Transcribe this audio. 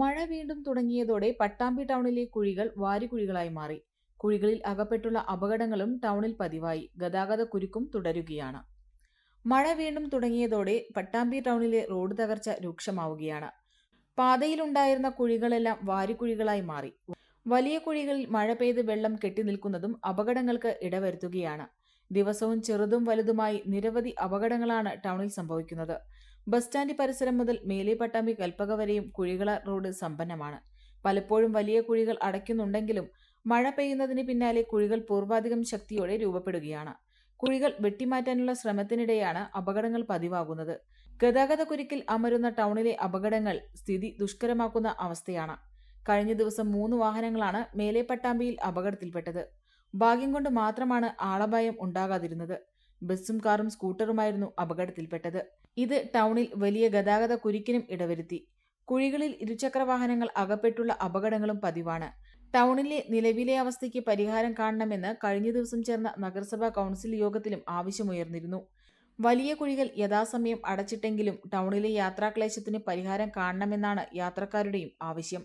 മഴ വീണ്ടും തുടങ്ങിയതോടെ പട്ടാമ്പി ടൗണിലെ കുഴികൾ വാരിക്കുഴികളായി മാറി. കുഴികളിൽ അകപ്പെട്ടുള്ള അപകടങ്ങളും ടൗണിൽ പതിവായി. ഗതാഗത കുരുക്കും തുടരുകയാണ്. മഴ വീണ്ടും തുടങ്ങിയതോടെ പട്ടാമ്പി ടൗണിലെ റോഡ് തകർച്ച രൂക്ഷമാവുകയാണ്. പാതയിലുണ്ടായിരുന്ന കുഴികളെല്ലാം വാരിക്കുഴികളായി മാറി. വലിയ കുഴികളിൽ മഴ പെയ്ത് വെള്ളം കെട്ടിനിൽക്കുന്നതും അപകടങ്ങൾക്ക് ഇടവരുത്തുകയാണ്. ദിവസവും ചെറുതും വലുതുമായി നിരവധി അപകടങ്ങളാണ് ടൗണിൽ സംഭവിക്കുന്നത്. ബസ് സ്റ്റാൻഡ് പരിസരം മുതൽ മേലെ പട്ടാമ്പി കൽപ്പക വരെയും കുഴികള റോഡ് സമ്പന്നമാണ്. പലപ്പോഴും വലിയ കുഴികൾ അടയ്ക്കുന്നുണ്ടെങ്കിലും മഴ പെയ്യുന്നതിന് പിന്നാലെ കുഴികൾ പൂർവാധികം ശക്തിയോടെ രൂപപ്പെടുകയാണ്. കുഴികൾ വെട്ടിമാറ്റാനുള്ള ശ്രമത്തിനിടെയാണ് അപകടങ്ങൾ പതിവാകുന്നത്. ഗതാഗത കുരുക്കിൽ അമരുന്ന ടൗണിലെ അപകടങ്ങൾ സ്ഥിതി ദുഷ്കരമാക്കുന്ന അവസ്ഥയാണ്. കഴിഞ്ഞ ദിവസം മൂന്ന് വാഹനങ്ങളാണ് മേലെ പട്ടാമ്പിയിൽ അപകടത്തിൽപ്പെട്ടത്. ഭാഗ്യം കൊണ്ട് മാത്രമാണ് ആളപായം ഉണ്ടാകാതിരുന്നത്. ബസ്സും കാറും സ്കൂട്ടറുമായിരുന്നു അപകടത്തിൽപ്പെട്ടത്. ഇത് ടൗണിൽ വലിയ ഗതാഗത കുരുക്കിനും ഇടവരുത്തി. കുഴികളിൽ ഇരുചക്ര വാഹനങ്ങൾ അകപ്പെട്ടുള്ള അപകടങ്ങളും പതിവാണ്. ടൗണിലെ നിലവിലെ അവസ്ഥയ്ക്ക് പരിഹാരം കാണണമെന്ന് കഴിഞ്ഞ ദിവസം ചേർന്ന നഗരസഭാ കൗൺസിൽ യോഗത്തിലും ആവശ്യമുയർന്നിരുന്നു. വലിയ കുഴികൾ യഥാസമയം അടച്ചിട്ടെങ്കിലും ടൗണിലെ യാത്രാക്ലേശത്തിന് പരിഹാരം കാണണമെന്നാണ് യാത്രക്കാരുടെയും ആവശ്യം.